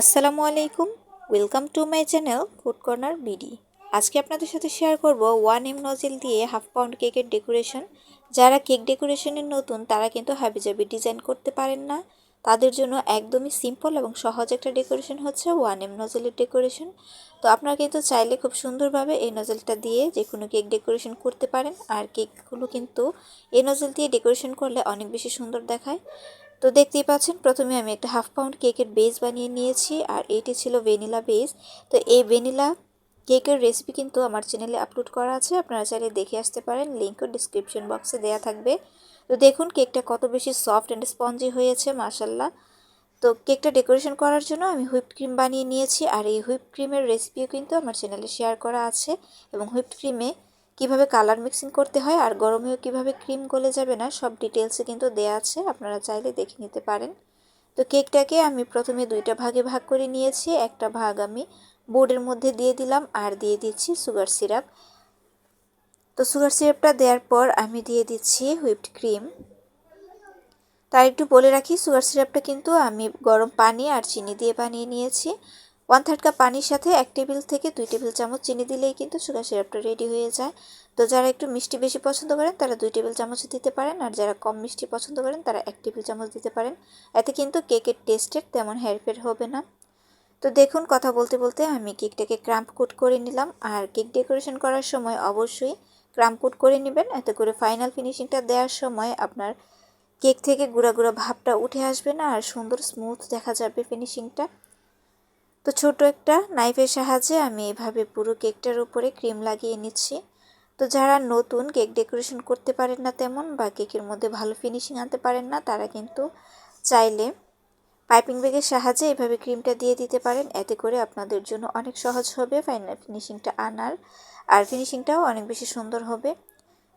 আসসালামু আলাইকুম welcome to my channel food corner BD আজকে আপনাদের সাথে শেয়ার করব ওয়ান এম নজেল দিয়ে হাফ পাউন্ড কেকের ডেকোরেশন যারা কেক ডেকোরেশনের নতুন, তারা কিন্তু হাবিজাবি ডিজাইন করতে পারেন না। তাদের জন্য একদমই সিম্পল এবং সহজ একটা ডেকোরেশন হচ্ছে ওয়ান এম নজেলের ডেকোরেশন তো আপনারা কিন্তু চাইলে খুব সুন্দরভাবে এই নজেলটা দিয়ে যে কোনো কেক ডেকোরেশন করতে পারেন। আর কেকগুলো কিন্তু এই নজেল দিয়ে ডেকোরেশন করলে অনেক বেশি সুন্দর দেখায়। তো দেখতেই পাচ্ছেন, প্রথমে আমি একটা হাফ পাউন্ড কেকের বেস বানিয়ে নিয়েছি, আর এটি ছিল ভ্যানিলা বেস তো এই ভ্যানিলা কেকের রেসিপি কিন্তু আমার চ্যানেলে আপলোড করা আছে, আপনারা চাইলে দেখে আসতে পারেন লিঙ্কও ডিসক্রিপশন বক্সে দেওয়া থাকবে। তো দেখুন, কেকটা কত বেশি সফট অ্যান্ড স্পঞ্জি হয়েছে মাসাল্লাহ তো কেকটা ডেকোরেশন করার জন্য আমি হুইপড ক্রিম বানিয়ে নিয়েছি, আর এই হুইপড ক্রিমের রেসিপিও কিন্তু আমার চ্যানেলে শেয়ার করা আছে, এবং হুইপড ক্রিমে কীভাবে কালার মিক্সিং করতে হয় আর গরমেও কীভাবে ক্রিম গলে যাবে না, সব ডিটেলসে কিন্তু দেয়া আছে, আপনারা চাইলে দেখে নিতে পারেন। তো কেকটাকে আমি প্রথমে দুইটা ভাগে ভাগ করে নিয়েছি, একটা ভাগ আমি বোর্ডের মধ্যে দিয়ে দিলাম আর দিয়ে দিচ্ছি সুগার সিরাপ তো সুগার সিরাপটা দেওয়ার পর আমি দিয়ে দিচ্ছি হুইপড ক্রিম তার একটু বলে রাখি সুগার সিরাপটা কিন্তু আমি গরম পানি আর চিনি দিয়ে বানিয়ে নিয়েছি। ওয়ান থার্ড কাপ পানির সাথে এক টেবিল থেকে দুই টেবিল চামচ চিনি দিলেই কিন্তু সুগার সিরাপটা রেডি হয়ে যায়। তো যারা একটু মিষ্টি বেশি পছন্দ করেন, তারা দুই টেবিল চামচ দিতে পারেন। আর যারা কম মিষ্টি পছন্দ করেন, তারা এক টেবিল চামচ দিতে পারেন। এতে কিন্তু কেকের টেস্টের তেমন হেরফের হবে না। তো দেখুন, কথা বলতে বলতে আমি কেকটাকে ক্রাম্প কুট করে নিলাম। আর কেক ডেকোরেশন করার সময় অবশ্যই ক্রাম্প কুট করে নেবেন। এতে করে ফাইনাল ফিনিশিংটা দেওয়ার সময় আপনার কেক থেকে গুঁড়া গুঁড়া ভাবটা উঠে আসবে না। আর সুন্দর স্মুথ দেখা যাবে ফিনিশিংটা। তো ছোট একটা নাইফের সাহায্যে আমি এভাবে পুরো কেকটার উপরে ক্রিম লাগিয়ে নিচ্ছি। তো যারা নতুন কেক ডেকোরেশন করতে পারেন না তেমন বা কেকের মধ্যে ভালো ফিনিশিং আনতে পারেন না, তারা কিন্তু চাইলে পাইপিং ব্যাগের সাহায্যে এভাবে ক্রিমটা দিয়ে দিতে পারেন। এতে করে আপনাদের জন্য অনেক সহজ হবে ফাইনাল ফিনিশিংটা আনার, আর ফিনিশিংটাও অনেক বেশি সুন্দর হবে।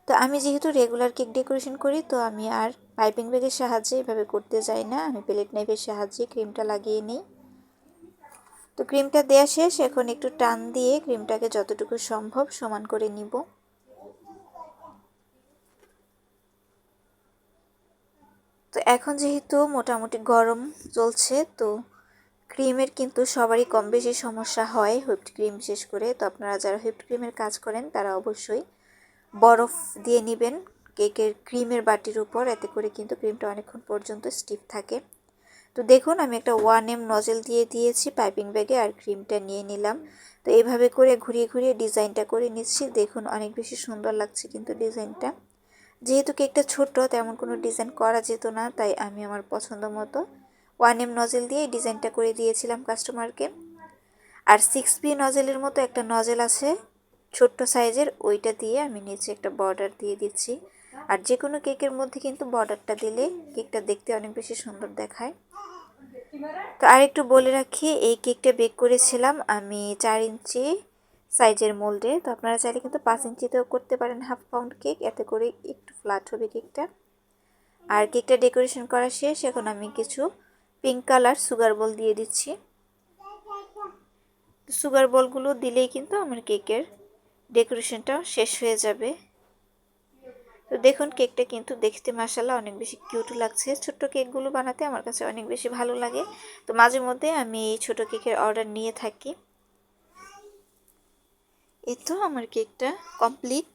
তো আমি যেহেতু রেগুলার কেক ডেকোরেশন করি, তো আমি আর পাইপিং ব্যাগের সাহায্যে এভাবে করতে যাই না। আমি প্লেট নাইফের সাহায্যে ক্রিমটা লাগিয়ে নিই। তো ক্রিমটা দেওয়া শেষ, এখন একটু টান দিয়ে ক্রিমটাকে যতটুকু সম্ভব সমান করে নিব। তো এখন যেহেতু মোটামুটি গরম চলছে, তো ক্রিমের কিন্তু সবারই কম বেশি সমস্যা হয় হুইপড ক্রিম বিশেষ করে। তো আপনারা যারা হুইপড ক্রিমের কাজ করেন, তারা অবশ্যই বরফ দিয়ে নেবেন কেকের ক্রিমের বাটির উপর, এতে করে কিন্তু ক্রিমটা অনেকক্ষণ পর্যন্ত স্টিফ থাকে। তো দেখুন, আমি একটা ওয়ান এম নজেল দিয়ে দিয়েছি, পাইপিং ব্যাগে আর ক্রিমটা নিয়ে নিলাম। তো এইভাবে করে ঘুরিয়ে ঘুরিয়ে ডিজাইনটা করে নিচ্ছি। দেখুন, অনেক বেশি সুন্দর লাগছে কিন্তু ডিজাইনটা। যেহেতু কেকটা ছোট তেমন কোনো ডিজাইন করা যেত না, তাই আমি আমার পছন্দ মতো ওয়ান এম নজেল দিয়ে ডিজাইনটা করে দিয়েছিলাম কাস্টমারকে। আর সিক্স বি নজেলের মতো একটা নজেল আছে, ছোট্ট সাইজের, ওইটা দিয়ে আমি নিচে একটা বর্ডার দিয়ে দিচ্ছি। আর যে কোনো কেকের মধ্যে কিন্তু বর্ডারটা দিলে কেকটা দেখতে অনেক বেশি সুন্দর দেখায়। তো আরেকটু বলে রাখি, এই কেকটা বেক করেছিলাম আমি চার ইঞ্চি সাইজের মোল্ডে। তো আপনারা চাইলে কিন্তু পাঁচ ইঞ্চিতেও করতে পারেন হাফ পাউন্ড কেক, এতে করে একটু ফ্ল্যাট হবে কেকটা। আর কেকটা ডেকোরেশন করা শেষ, এখন আমি কিছু পিঙ্ক কালার সুগার বল দিয়ে দিচ্ছি। সুগার বলগুলো দিলেই কিন্তু আমার কেকের ডেকোরেশনটা শেষ হয়ে যাবে। তো দেখুন কেকটা কিন্তু দেখতে মাসাল্লাহ অনেক বেশি কিউট লাগছে। ছোট্ট কেকগুলো বানাতে আমার কাছে অনেক বেশি ভালো লাগে। তো মাঝে মধ্যে আমি এই ছোটো কেকের অর্ডার নিয়ে থাকি। এই তো আমার কেকটা কমপ্লিট